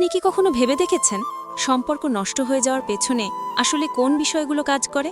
আপনি কি কখনো ভেবে দেখেছেন সম্পর্ক নষ্ট হয়ে যাওয়ার পেছনে আসলে কোন বিষয়গুলো কাজ করে?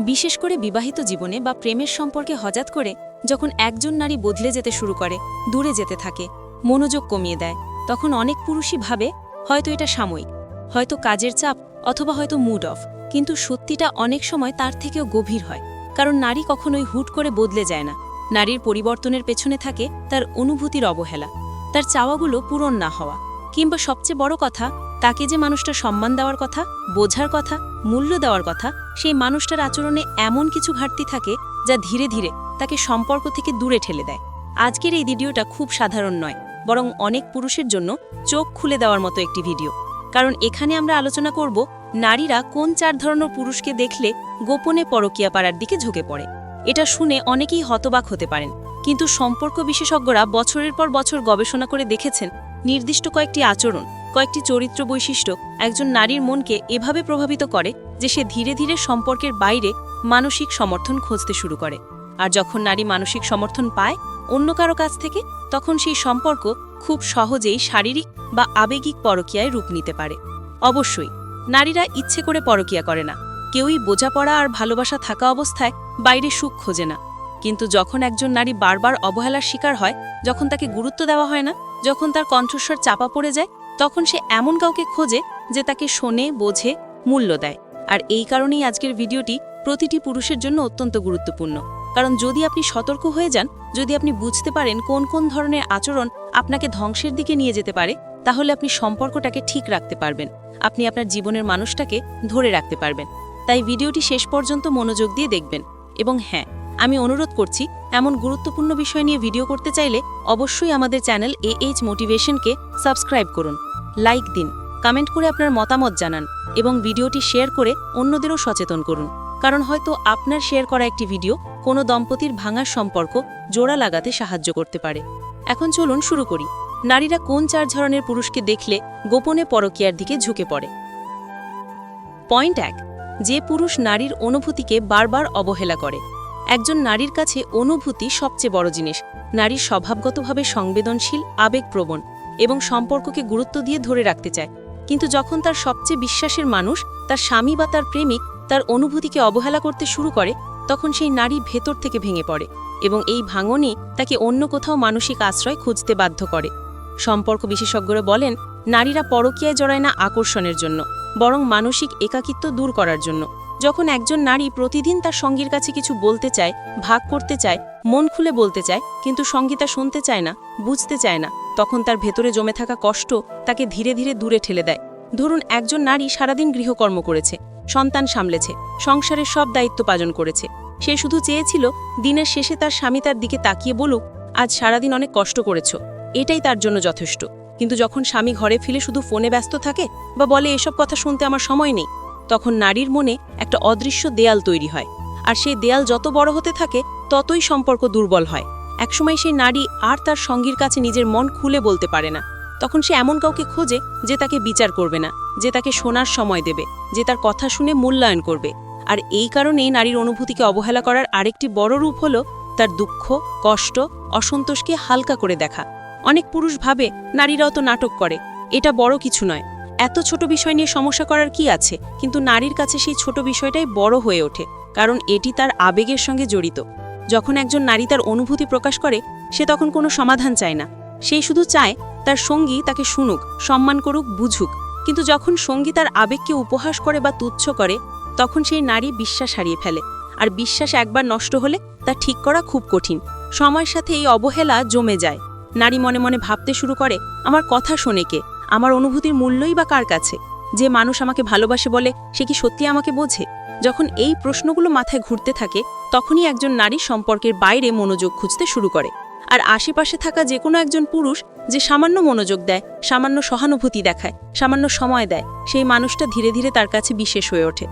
বিশেষ করে বিবাহিত জীবনে বা প্রেমের সম্পর্কে হঠাৎ করে যখন একজন নারী বদলে যেতে শুরু করে, দূরে যেতে থাকে, মনোযোগ কমিয়ে দেয়, তখন অনেক পুরুষই ভাবে, হয়তো এটা সাময়িক, হয়তো কাজের চাপ অথবা হয়তো মুড অফ কিন্তু সত্যিটা অনেক সময় তার থেকেও গভীর হয়। কারণ নারী কখনোই হুট করে বদলে যায় না। নারীর পরিবর্তনের পেছনে থাকে তার অনুভূতির অবহেলা, তার চাওয়াগুলো পূরণ না হওয়া। কিংবা সবচেয়ে বড় কথা, তাকে যে মানুষটা সম্মান দেওয়ার কথা, বোঝার কথা, মূল্য দেওয়ার কথা, সেই মানুষটার আচরণে এমন কিছু ঘাটতি থাকে যা ধীরে ধীরে তাকে সম্পর্ক থেকে দূরে ঠেলে দেয়। আজকের এই ভিডিওটা খুব সাধারণ নয়, বরং অনেক পুরুষের জন্য চোখ খুলে দেওয়ার মতো একটি ভিডিও। কারণ এখানে আমরা আলোচনা করব নারীরা কোন চার ধরনের পুরুষকে দেখলে গোপনে পরকিয়া পাড়ার দিকে ঝুঁকে পড়ে। এটা শুনে অনেকেই হতবাক হতে পারেন, কিন্তু সম্পর্ক বিশেষজ্ঞরা বছরের পর বছর গবেষণা করে দেখেছেন নির্দিষ্ট কয়েকটি আচরণ, কয়েকটি চরিত্র বৈশিষ্ট্য একজন নারীর মনকে এভাবে প্রভাবিত করে যে সে ধীরে ধীরে সম্পর্কের বাইরে মানসিক সমর্থন খুঁজতে শুরু করে। আর যখন নারী মানসিক সমর্থন পায় অন্য কারও কাছ থেকে, তখন সেই সম্পর্ক খুব সহজেই শারীরিক বা আবেগিক পরকীয়ায় রূপ নিতে পারে। অবশ্যই, নারীরা ইচ্ছে করে পরকীয়া করে না। কেউই বোঝাপড়া আর ভালোবাসা থাকা অবস্থায় বাইরে সুখ খোঁজে না। কিন্তু যখন একজন নারী বারবার অবহেলার শিকার হয়, যখন তাকে গুরুত্ব দেওয়া হয় না, যখন তার কণ্ঠস্বর চাপা পড়ে যায়, তখন সে এমন কাউকে খোঁজে যে তাকে শোনে, বোঝে, মূল্য দেয়। আর এই কারণেই আজকের ভিডিওটি প্রতিটি পুরুষের জন্য অত্যন্ত গুরুত্বপূর্ণ। কারণ যদি আপনি সতর্ক হয়ে যান, যদি আপনি বুঝতে পারেন কোন কোন ধরনের আচরণ আপনাকে ধ্বংসের দিকে নিয়ে যেতে পারে, তাহলে আপনি সম্পর্কটাকে ঠিক রাখতে পারবেন। আপনি আপনার জীবনের মানুষটাকে ধরে রাখতে পারবেন। তাই ভিডিওটি শেষ পর্যন্ত মনোযোগ দিয়ে দেখবেন। এবং হ্যাঁ আমি অনুরোধ করছি, এমন গুরুত্বপূর্ণ বিষয় নিয়ে ভিডিও করতে চাইলে অবশ্যই আমাদের চ্যানেল এ এইচ মোটিভেশনকে সাবস্ক্রাইব করুন, লাইক দিন, কমেন্ট করে আপনার মতামত জানান এবং ভিডিওটি শেয়ার করে অন্যদেরও সচেতন করুন। কারণ হয়তো আপনার শেয়ার করা একটি ভিডিও কোনো দম্পতির ভাঙার সম্পর্ক জোড়া লাগাতে সাহায্য করতে পারে। এখন চলুন শুরু করি। নারীরা কোন চার ধরনের পুরুষকে দেখলে গোপনে পরকীয়ার দিকে ঝুঁকে পড়ে? পয়েন্ট এক, যে পুরুষ নারীর অনুভূতিকে বারবার অবহেলা করে। একজন নারীর কাছে অনুভূতি সবচেয়ে বড় জিনিস। নারী স্বভাবগতভাবে সংবেদনশীল, আবেগপ্রবণ এবং সম্পর্ককে গুরুত্ব দিয়ে ধরে রাখতে চায়। কিন্তু যখন তার সবচেয়ে বিশ্বাসের মানুষ, তার স্বামী বা তার প্রেমিক তার অনুভূতিকে অবহেলা করতে শুরু করে, তখন সেই নারী ভেতর থেকে ভেঙে পড়ে এবং এই ভাঙনই তাকে অন্য কোথাও মানসিক আশ্রয় খুঁজতে বাধ্য করে। সম্পর্ক বিশেষজ্ঞরা বলেন, নারীরা পরকীয়ায় জড়ায় না আকর্ষণের জন্য, বরং মানসিক একাকিত্ব দূর করার জন্য। যখন একজন নারী প্রতিদিন তার সঙ্গীর কাছে কিছু বলতে চায়, ভাগ করতে চায়, মন খুলে বলতে চায়, কিন্তু সঙ্গীতা শুনতে চায় না, বুঝতে চায় না, তখন তার ভেতরে জমে থাকা কষ্ট তাকে ধীরে ধীরে দূরে ঠেলে দেয়। ধরুন একজন নারী সারাদিন গৃহকর্ম করেছে, সন্তান সামলেছে, সংসারের সব দায়িত্ব পালন করেছে। সে শুধু চেয়েছিল, দিনের শেষে তার স্বামী তার দিকে তাকিয়ে বলুক, আজ সারাদিন অনেক কষ্ট করেছ, এটাই তার জন্য যথেষ্ট। কিন্তু যখন স্বামী ঘরে ফিরে শুধু ফোনে ব্যস্ত থাকে বা বলে, এসব কথা শুনতে আমার সময় নেই। তখন নারীর মনে একটা অদৃশ্য দেয়াল তৈরি হয়, আর সেই দেয়াল যত বড় হতে থাকে, ততই সম্পর্ক দুর্বল হয়। একসময় সেই নারী আর তার সঙ্গীর কাছে নিজের মন খুলে বলতে পারে না। তখন সে এমন কাউকে খোঁজে যে তাকে বিচার করবে না, যে তাকে শোনার সময় দেবে, যে তার কথা শুনে মূল্যায়ন করবে। আর এই কারণেই নারীর অনুভূতিকে অবহেলা করার আরেকটি বড় রূপ হল তার দুঃখ, কষ্ট, অসন্তোষকে হালকা করে দেখা। অনেক পুরুষ ভাবে নারীরাও তো নাটক করে, এটা বড় কিছু নয়। এত ছোট বিষয় নিয়ে সমস্যা করার কি আছে? কিন্তু নারীর কাছে সেই ছোট বিষয়টাই বড় হয়ে ওঠে, কারণ এটি তার আবেগের সঙ্গে জড়িত। যখন একজন নারী তার অনুভূতি প্রকাশ করে, সে তখন কোনো সমাধান চায় না। সেই শুধু চায়, তার সঙ্গী তাকে শুনুক, সম্মান করুক, বুঝুক। কিন্তু যখন সঙ্গী তার আবেগকে উপহাস করে বা তুচ্ছ করে, তখন সেই নারী বিশ্বাস হারিয়ে ফেলে। আর বিশ্বাস একবার নষ্ট হলে তা ঠিক করা খুব কঠিন। সময়ের সাথে এই অবহেলা জমে যায়। নারী মনে মনে ভাবতে শুরু করে, আমার কথা শোনে কে? আমার অনুভূতির মূল্যই বা কার কাছে? যে মানুষ আমাকে ভালোবাসে বলে, সে কি সত্যি আমাকে বোঝে? যখন এই প্রশ্নগুলো মাথায় ঘুরতে থাকে, তখনই একজন নারী সম্পর্কের বাইরে মনোযোগ খুঁজতে শুরু করে। আর আশেপাশে থাকা যে কোনো একজন পুরুষ যে সামান্য মনোযোগ দেয়, সামান্য সহানুভূতি দেখায়, সামান্য সময় দেয়, সেই মানুষটা ধীরে ধীরে তার কাছে বিশেষ হয়ে ওঠে।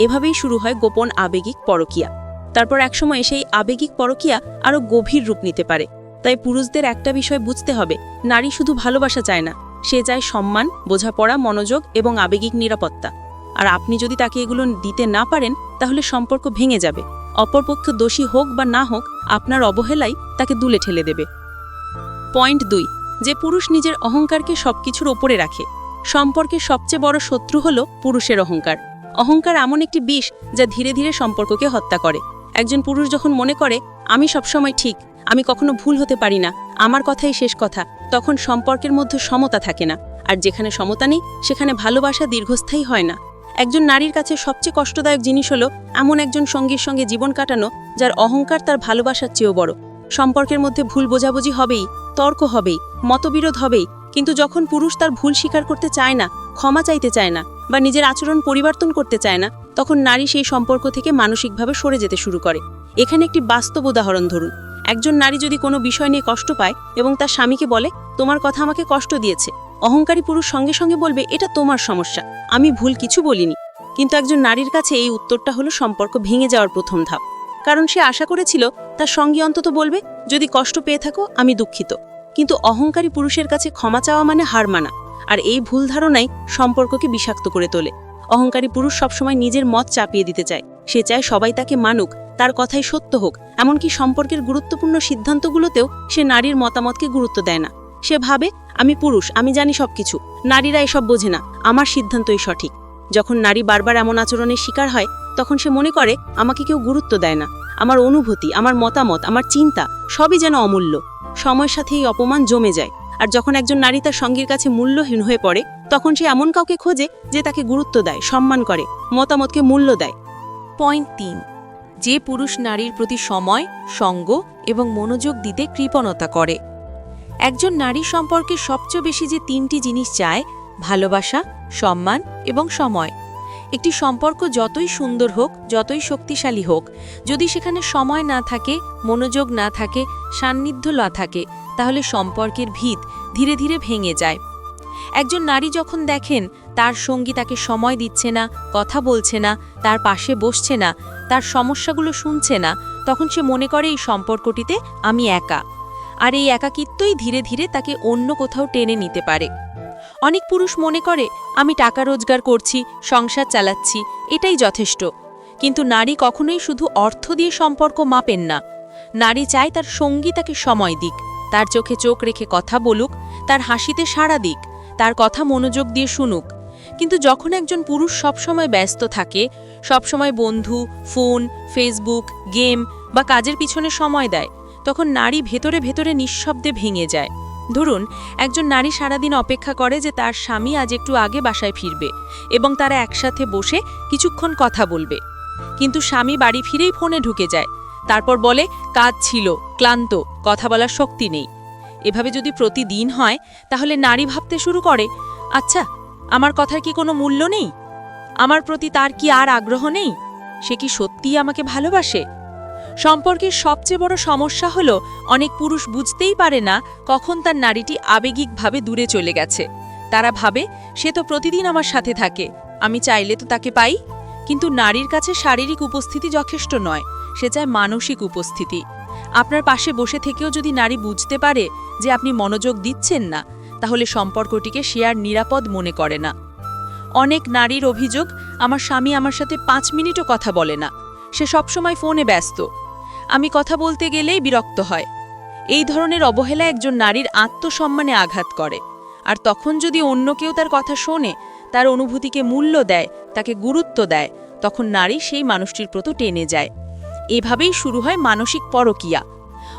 এভাবেই শুরু হয় গোপন আবেগিক পরকিয়া। তারপর একসময় সেই আবেগিক পরকিয়া আরও গভীর রূপ নিতে পারে। তাই পুরুষদের একটা বিষয় বুঝতে হবে, নারী শুধু ভালোবাসা চায় না সে চায় সম্মান, বোঝাপড়া, মনোযোগ এবং আবেগিক নিরাপত্তা। আর আপনি যদি তাকে এগুলো দিতে না পারেন, তাহলে সম্পর্ক ভেঙে যাবে। অপরপক্ষ দোষী হোক বা না হোক, আপনার অবহেলাই তাকে দুলে ঠেলে দেবে। পয়েন্ট দুই, যে পুরুষ নিজের অহংকারকে সবকিছুর ওপরে রাখে। সম্পর্কের সবচেয়ে বড় শত্রু হল পুরুষের অহংকার। অহংকার এমন একটি বিষ যা ধীরে ধীরে সম্পর্ককে হত্যা করে। একজন পুরুষ যখন মনে করে, আমি সবসময় ঠিক আমি কখনো ভুল হতে পারি না। আমার কথাই শেষ কথা। তখন সম্পর্কের মধ্যে সমতা থাকে না। আর যেখানে সমতা নেই, সেখানে ভালোবাসা দীর্ঘস্থায়ী হয় না। একজন নারীর কাছে সবচেয়ে কষ্টদায়ক জিনিস হলো এমন একজন সঙ্গীর সঙ্গে জীবন কাটানো, যার অহংকার তার ভালোবাসার চেয়েও বড়। সম্পর্কের মধ্যে ভুল বোঝাবুঝি হবেই, তর্ক হবেই, মতবিরোধ হবেই। কিন্তু যখন পুরুষ তার ভুল স্বীকার করতে চায় না, ক্ষমা চাইতে চায় না বা নিজের আচরণ পরিবর্তন করতে চায় না, তখন নারী সেই সম্পর্ক থেকে মানসিকভাবে সরে যেতে শুরু করে। এখানে একটি বাস্তব উদাহরণ ধরুন। একজন নারী যদি কোনো বিষয় নিয়ে কষ্ট পায় এবং তার স্বামীকে বলে, তোমার কথা আমাকে কষ্ট দিয়েছে। অহংকারী পুরুষ সঙ্গে সঙ্গে বলবে, এটা তোমার সমস্যা। আমি ভুল কিছু বলিনি। কিন্তু একজন নারীর কাছে এই উত্তরটা হলো সম্পর্ক ভেঙে যাওয়ার প্রথম ধাপ। কারণ সে আশা করেছিল, তার সঙ্গী অন্তত বলবে, যদি কষ্ট পেয়ে থাকো, আমি দুঃখিত। কিন্তু অহংকারী পুরুষের কাছে ক্ষমা চাওয়া মানে হার মানা, আর এই ভুল ধারণাই সম্পর্ককে বিষাক্ত করে তোলে। অহংকারী পুরুষ সবসময় নিজের মত চাপিয়ে দিতে চায়। সে চায় সবাই তাকে মানুক তার কথাই সত্য হোক, এমনকি সম্পর্কের গুরুত্বপূর্ণ সিদ্ধান্তগুলোতেও সে নারীর মতামতকে গুরুত্ব দেয় না। সে ভাবে, আমি পুরুষ, আমি জানি সবকিছু। নারীরা এসব বোঝে না, আমার সিদ্ধান্তই সঠিক। যখন নারী বারবার এমন আচরণের শিকার হয়, তখন সে মনে করে, আমাকে কেউ গুরুত্ব দেয় না। আমার অনুভূতি, আমার মতামত, আমার চিন্তা, সবই যেন অমূল্য। সময়ের সাথে এই অপমান জমে যায়। আর যখন একজন নারী তার সঙ্গীর কাছে মূল্যহীন হয়ে পড়ে, তখন সে এমন কাউকে খোঁজে যে তাকে গুরুত্ব দেয়, সম্মান করে, মতামতকে মূল্য দেয়। পয়েন্ট তিন যে পুরুষ নারীর প্রতি সময়, সঙ্গ এবং মনোযোগ দিতে কৃপণতা করে। একজন নারী সম্পর্কে সবচেয়ে বেশি যে তিনটি জিনিস চায়, ভালোবাসা, সম্মান এবং সময়। একটি সম্পর্ক যতই সুন্দর হোক, যতই শক্তিশালী হোক, যদি সেখানে সময় না থাকে, মনোযোগ না থাকে, সান্নিধ্য না থাকে, তাহলে সম্পর্কের ভিত ধীরে ধীরে ভেঙে যায়। একজন নারী যখন দেখেন তার সঙ্গী তাকে সময় দিচ্ছে না, কথা বলছে না, তার পাশে বসছে না, তার সমস্যাগুলো শুনছে না, তখন সে মনে করে এই সম্পর্কটিতে আমি একা। আর এই একাকিত্বই ধীরে ধীরে তাকে অন্য কোথাও টেনে নিতে পারে। অনেক পুরুষ মনে করে, আমি টাকা রোজগার করছি, সংসার চালাচ্ছি, এটাই যথেষ্ট। কিন্তু নারী কখনোই শুধু অর্থ দিয়ে সম্পর্ক মাপেন না। নারী চায় তার সঙ্গী তাকে সময় দিক, তার চোখে চোখ রেখে কথা বলুক, তার হাসিতে সাড়া দিক, তার কথা মনোযোগ দিয়ে শুনুক কিন্তু যখন একজন পুরুষ সবসময় ব্যস্ত থাকে, সবসময় বন্ধু, ফোন, ফেসবুক, গেম বা কাজের পিছনে সময় দেয়, তখন নারী ভেতরে ভেতরে নিঃশব্দে ভেঙে যায়। ধরুন, একজন নারী সারাদিন অপেক্ষা করে যে তার স্বামী আজ একটু আগে বাসায় ফিরবে এবং তারা একসাথে বসে কিছুক্ষণ কথা বলবে। কিন্তু স্বামী বাড়ি ফিরেই ফোনে ঢুকে যায়। তারপর বলে, কাজ ছিল, ক্লান্ত, কথা বলার শক্তি নেই। এভাবে যদি প্রতিদিন হয়, তাহলে নারী ভাবতে শুরু করে আচ্ছা আমার কথার কি কোনো মূল্য নেই? আমার প্রতি তার কি আর আগ্রহ নেই? সে কি সত্যিই আমাকে ভালোবাসে? সম্পর্কের সবচেয়ে বড় সমস্যা হল, অনেক পুরুষ বুঝতেই পারে না কখন তার নারীটি আবেগিকভাবে দূরে চলে গেছে। তারা ভাবে, সে তো প্রতিদিন আমার সাথে থাকে, আমি চাইলে তো তাকে পাই। কিন্তু নারীর কাছে শারীরিক উপস্থিতি যথেষ্ট নয়, সে চায় মানসিক উপস্থিতি। আপনার পাশে বসে থেকেও যদি নারী বুঝতে পারে যে আপনি মনোযোগ দিচ্ছেন না তাহলে সম্পর্কটিকে সে আর নিরাপদ মনে করে না। অনেক নারীর অভিযোগ, আমার স্বামী আমার সাথে পাঁচ মিনিটও কথা বলে না। সে সবসময় ফোনে ব্যস্ত। আমি কথা বলতে গেলেই বিরক্ত হয়। এই ধরনের অবহেলা একজন নারীর আত্মসম্মানে আঘাত করে। আর তখন যদি অন্য কেউ তার কথা শোনে, তার অনুভূতিকে মূল্য দেয়, তাকে গুরুত্ব দেয়, তখন নারী সেই মানুষটির প্রতি টেনে যায়। এভাবেই শুরু হয় মানসিক পরকিয়া।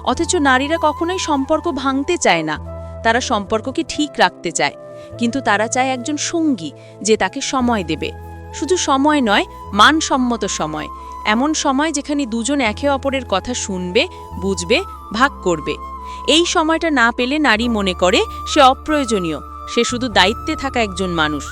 অথচ নারীরা কখনোই সম্পর্ক ভাঙতে চায় না। তারা সম্পর্ককে ঠিক রাখতে চায়। কিন্তু তারা চায় একজন সঙ্গী যে তাকে সময় দেবে। শুধু সময় নয়, মানসম্মত সময়। এমন সময় যেখানে দুজন একে অপরের কথা শুনবে, বুঝবে, ভাগ করবে। এই সময়টা না পেলে নারী মনে করে, সে অপ্রয়োজনীয়। সে শুধু দায়িত্বে থাকা একজন মানুষ।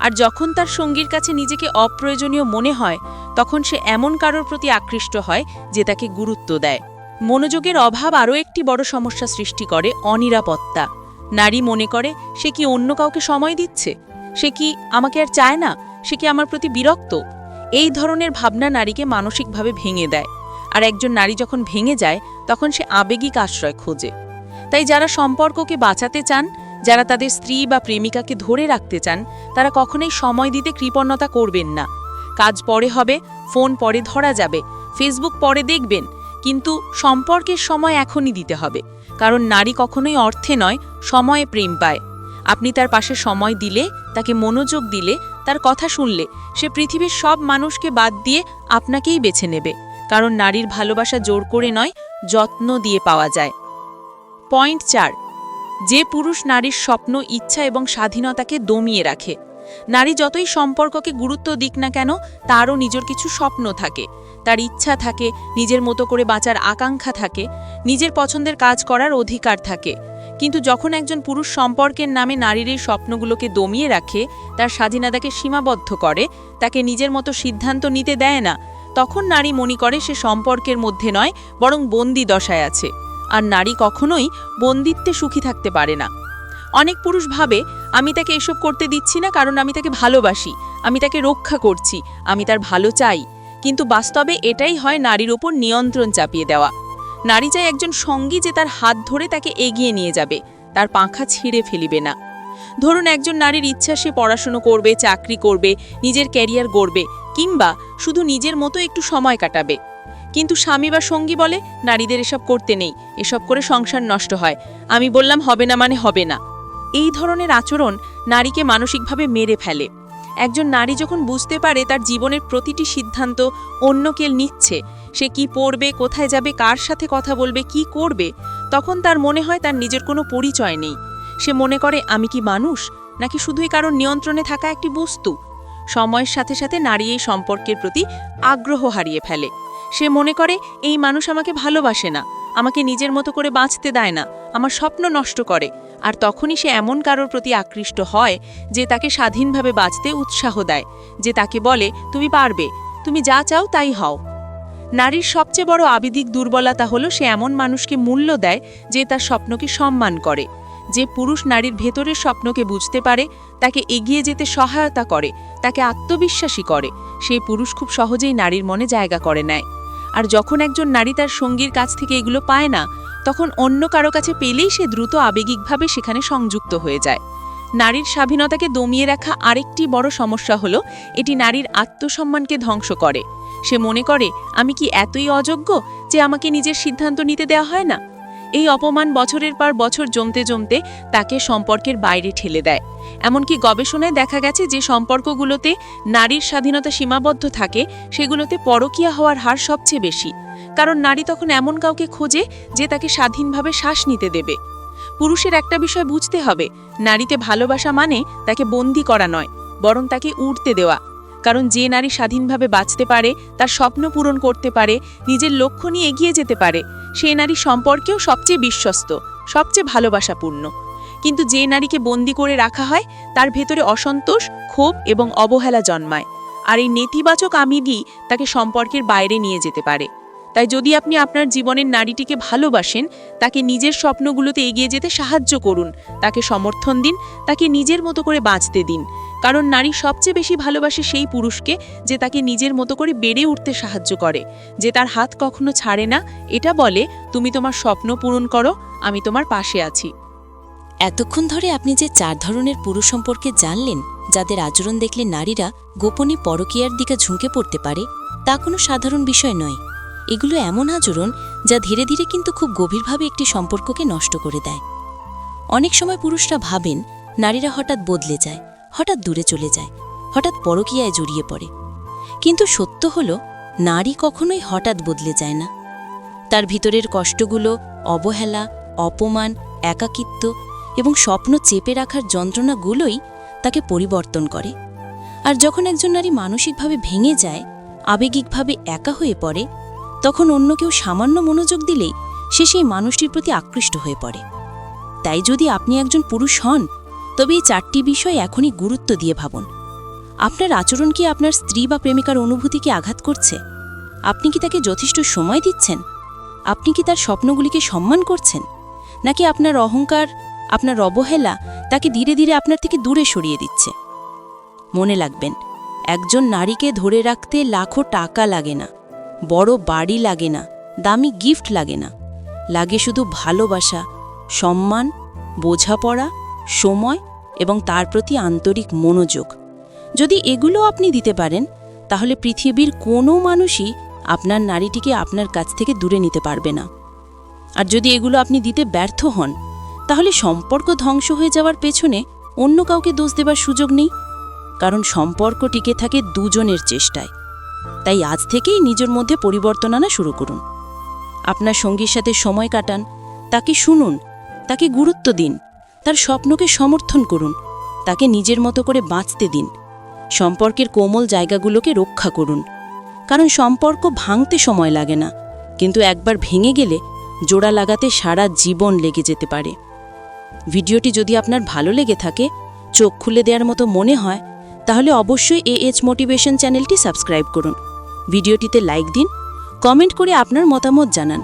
আর যখন তার সঙ্গীর কাছে নিজেকে অপ্রয়োজনীয় মনে হয়, তখন সে এমন কারোর প্রতি আকৃষ্ট হয় যে তাকে গুরুত্ব দেয়। মনোযোগের অভাব আরও একটি বড় সমস্যা সৃষ্টি করে, অনিরাপত্তা। নারী মনে করে, সে কি অন্য কাউকে সময় দিচ্ছে? সে কি আমাকে আর চায় না? সে কি আমার প্রতি বিরক্ত? এই ধরনের ভাবনা নারীকে মানসিকভাবে ভেঙে দেয়। আর একজন নারী যখন ভেঙে যায়, তখন সে আবেগিক আশ্রয় খোঁজে। তাই যারা সম্পর্ককে বাঁচাতে চান, যারা তাদের স্ত্রী বা প্রেমিকাকে ধরে রাখতে চান, তারা কখনোই সময় দিতে কৃপণতা করবেন না। কাজ পরে হবে, ফোন পরে ধরা যাবে, ফেসবুক পরে দেখবেন কিন্তু সম্পর্কের সময় এখনই দিতে হবে, কারণ নারী কখনোই অর্থে নয়, সময়ে প্রেম পায়। আপনি তার পাশে সময় দিলে, তাকে মনোযোগ দিলে, তার কথা শুনলে, সে পৃথিবীর সব মানুষকে বাদ দিয়ে আপনাকেই বেছে নেবে, কারণ নারীর ভালোবাসা জোর করে নয়, যত্ন দিয়ে পাওয়া যায়। পয়েন্ট চার, যে পুরুষ নারীর স্বপ্ন, ইচ্ছা এবং স্বাধীনতাকে দমিয়ে রাখে নারী যতই সম্পর্ককে গুরুত্ব দিক না কেন, তারও নিজের কিছু স্বপ্ন থাকে। তার ইচ্ছা থাকে, নিজের মতো করে বাঁচার আকাঙ্ক্ষা থাকে, নিজের পছন্দের কাজ করার অধিকার থাকে। কিন্তু যখন একজন পুরুষ সম্পর্কের নামে নারীর এই স্বপ্নগুলোকে দমিয়ে রাখে, তার স্বাধীনতাকে সীমাবদ্ধ করে, তাকে নিজের মতো সিদ্ধান্ত নিতে দেয় না, তখন নারী মনে করে সে সম্পর্কের মধ্যে নয়, বরং বন্দি দশায় আছে। আর নারী কখনোই বন্দিত্বে সুখী থাকতে পারে না। অনেক পুরুষ ভাবে আমি তাকে এসব করতে দিচ্ছি না, কারণ আমি তাকে ভালোবাসি। আমি তাকে রক্ষা করছি, আমি তার ভালো চাই। কিন্তু বাস্তবে এটাই হয় নারীর ওপর নিয়ন্ত্রণ চাপিয়ে দেওয়া। নারী চায় একজন সঙ্গী যে তার হাত ধরে তাকে এগিয়ে নিয়ে যাবে, তার পাখা ছিঁড়ে ফেলিবে না। ধরুন একজন নারীর ইচ্ছা সে পড়াশুনো করবে, চাকরি করবে, নিজের ক্যারিয়ার গড়বে, কিংবা শুধু নিজের মতো একটু সময় কাটাবে। কিন্তু স্বামী বা সঙ্গী বলে, নারীদের এসব করতে নেই, এসব করে সংসার নষ্ট হয়। আমি বললাম, হবে না মানে হবে না। এই ধরনের আচরণ নারীকে মানসিকভাবে মেরে ফেলে। একজন নারী যখন বুঝতে পারে তার জীবনের প্রতিটি সিদ্ধান্ত অন্য কেউ নিচ্ছে, সে কি পড়বে, কোথায় যাবে, কার সাথে কথা বলবে, কি করবে, তখন তার মনে হয় তার নিজের কোনো পরিচয় নেই। সে মনে করে, আমি কি মানুষ? নাকি শুধুই কারণ নিয়ন্ত্রণে থাকা একটি বস্তু? সময়ের সাথে সাথে নারী এই সম্পর্কের প্রতি আগ্রহ হারিয়ে ফেলে। সে মনে করে, এই মানুষ আমাকে ভালোবাসে না, আমাকে নিজের মতো করে বাঁচতে দেয় না, আমার স্বপ্ন নষ্ট করে। আর তখনই সে এমন কারোর প্রতি আকৃষ্ট হয় যে তাকে স্বাধীনভাবে বাঁচতে উৎসাহ দেয়, যে তাকে বলে, তুমি পারবে, তুমি যা চাও তাই হও। নারীর সবচেয়ে বড় আবেদিক দুর্বলতা হলো সে এমন মানুষকে মূল্য দেয় যে তার স্বপ্নকে সম্মান করে। যে পুরুষ নারীর ভেতরের স্বপ্নকে বুঝতে পারে, তাকে এগিয়ে যেতে সহায়তা করে, তাকে আত্মবিশ্বাসী করে। সেই পুরুষ খুব সহজেই নারীর মনে জায়গা করে নেয়। আর যখন একজন নারী তার সঙ্গীর কাছ থেকে এগুলো পায় না, তখন অন্য কারও কাছে পেলেই সে দ্রুত আবেগিকভাবে সেখানে সংযুক্ত হয়ে যায়। নারীর স্বাধীনতাকে দমিয়ে রাখা আরেকটি বড় সমস্যা হলো, এটি নারীর আত্মসম্মানকে ধ্বংস করে। সে মনে করে, আমি কি এতই অযোগ্য যে আমাকে নিজের সিদ্ধান্ত নিতে দেওয়া হয় না? এই অপমান বছরের পর বছর জমতে জমতে তাকে সম্পর্কের বাইরে ঠেলে দেয়। এমনকি গবেষণায় দেখা গেছে যে সম্পর্কগুলোতে নারীর স্বাধীনতা সীমাবদ্ধ থাকে, সেগুলোতে পরকীয়া হওয়ার হার সবচেয়ে বেশি। কারণ নারী তখন এমন কাউকে খোঁজে যে তাকে স্বাধীনভাবে শ্বাস নিতে দেবে। পুরুষের একটা বিষয় বুঝতে হবে, নারীতে ভালোবাসা মানে তাকে বন্দি করা নয়, বরং তাকে উড়তে দেওয়া। কারণ যে নারী স্বাধীনভাবে বাঁচতে পারে, তার স্বপ্ন পূরণ করতে পারে, নিজের লক্ষ্য নিয়ে এগিয়ে যেতে পারে, সে নারী সম্পর্কেও সবচেয়ে বিশ্বস্ত, সবচেয়ে ভালোবাসাপূর্ণ। কিন্তু যে নারীকে বন্দি করে রাখা হয়, তার ভেতরে অসন্তোষ, ক্ষোভ এবং অবহেলা জন্মায়। আর এই নেতিবাচক আমিদি তাকে সম্পর্কের বাইরে নিয়ে যেতে পারে। তাই যদি আপনি আপনার জীবনের নারীটিকে ভালোবাসেন, তাকে নিজের স্বপ্নগুলোতে এগিয়ে যেতে সাহায্য করুন, তাকে সমর্থন দিন, তাকে নিজের মতো করে বাঁচতে দিন। কারণ নারী সবচেয়ে বেশি ভালোবাসে সেই পুরুষকে যে তাকে নিজের মতো করে বেড়ে উঠতে সাহায্য করে। যে তার হাত কখনো ছাড়ে না, এটা বলে, তুমি তোমার স্বপ্ন পূরণ করো, আমি তোমার পাশে আছি। এতক্ষণ ধরে আপনি যে চার ধরনের পুরুষ সম্পর্কে জানলেন, যাদের আচরণ দেখলে নারীরা গোপনে পরকীয়ার দিকে ঝুঁকে পড়তে পারে, তা কোনো সাধারণ বিষয় নয়। এগুলো এমন আচরণ যা ধীরে ধীরে কিন্তু খুব গভীরভাবে একটি সম্পর্ককে নষ্ট করে দেয়। অনেক সময় পুরুষরা ভাবেন, নারীরা হঠাৎ বদলে যায়, হঠাৎ দূরে চলে যায়, হঠাৎ পরকীয়ায় জড়িয়ে পড়ে। কিন্তু সত্য হল, নারী কখনোই হঠাৎ বদলে যায় না। তার ভিতরের কষ্টগুলো, অবহেলা, অপমান, একাকিত্ব এবং স্বপ্ন চেপে রাখার যন্ত্রণাগুলোই তাকে পরিবর্তন করে। আর যখন একজন নারী মানসিকভাবে ভেঙে যায়, আবেগিকভাবে একা হয়ে পড়ে তখন অন্য কেউ সামান্য মনোযোগ দিলেই সে সেই মানুষটির প্রতি আকৃষ্ট হয়ে পড়ে। তাই যদি আপনি একজন পুরুষ হন, তবে এই চারটি বিষয় এখনই গুরুত্ব দিয়ে ভাবুন। আপনার আচরণ কি আপনার স্ত্রী বা প্রেমিকার অনুভূতিকে আঘাত করছে? আপনি কি তাকে যথেষ্ট সময় দিচ্ছেন? আপনি কি তার স্বপ্নগুলিকে সম্মান করছেন? নাকি আপনার অহংকার, আপনার অবহেলা তাকে ধীরে ধীরে আপনার থেকে দূরে সরিয়ে দিচ্ছে? মনে লাগবেন একজন নারীকে ধরে রাখতে লাখো টাকা লাগে না। বড় বাড়ি লাগে না, দামি গিফট লাগে না। লাগে শুধু ভালোবাসা, সম্মান, বোঝাপড়া, সময় এবং তার প্রতি আন্তরিক মনোযোগ। যদি এগুলো আপনি দিতে পারেন, তাহলে পৃথিবীর কোনো মানুষই আপনার নারীটিকে আপনার কাছ থেকে দূরে নিতে পারবে না। আর যদি এগুলো আপনি দিতে ব্যর্থ হন, তাহলে সম্পর্ক ধ্বংস হয়ে যাওয়ার পেছনে অন্য কাউকে দোষ দেবার সুযোগ নেই, কারণ সম্পর্ক টিকে থাকে দুজনের চেষ্টায়। তাই আজ থেকেই নিজের মধ্যে পরিবর্তন আনা শুরু করুন। আপনার সঙ্গীর সাথে সময় কাটান, তাকে শুনুন, তাকে গুরুত্ব দিন, তার স্বপ্নকে সমর্থন করুন, তাকে নিজের মতো করে বাঁচতে দিন। সম্পর্কের কোমল জায়গাগুলোকে রক্ষা করুন। কারণ সম্পর্ক ভাঙতে সময় লাগে না, কিন্তু একবার ভেঙে গেলে জোড়া লাগাতে সারা জীবন লেগে যেতে পারে। ভিডিওটি যদি আপনার ভালো লেগে থাকে, চোখ খুলে দেওয়ার মতো মনে হয় তাহলে অবশ্যই এ এইচ মোটিভেশন চ্যানেলটি সাবস্ক্রাইব করুন। ভিডিওটিতে লাইক দিন, কমেন্ট করে আপনার মতামত জানান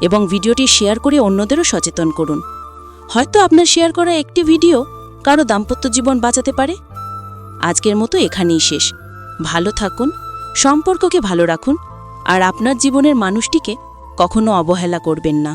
এবং ভিডিওটি শেয়ার করে অন্যদেরও সচেতন করুন। হয়তো আপনার শেয়ার করা একটি ভিডিও কারও দাম্পত্য জীবন বাঁচাতে পারে। আজকের মতো এখানেই শেষ। ভালো থাকুন, সম্পর্ককে ভালো রাখুন, আর আপনার জীবনের মানুষটিকে কখনো অবহেলা করবেন না।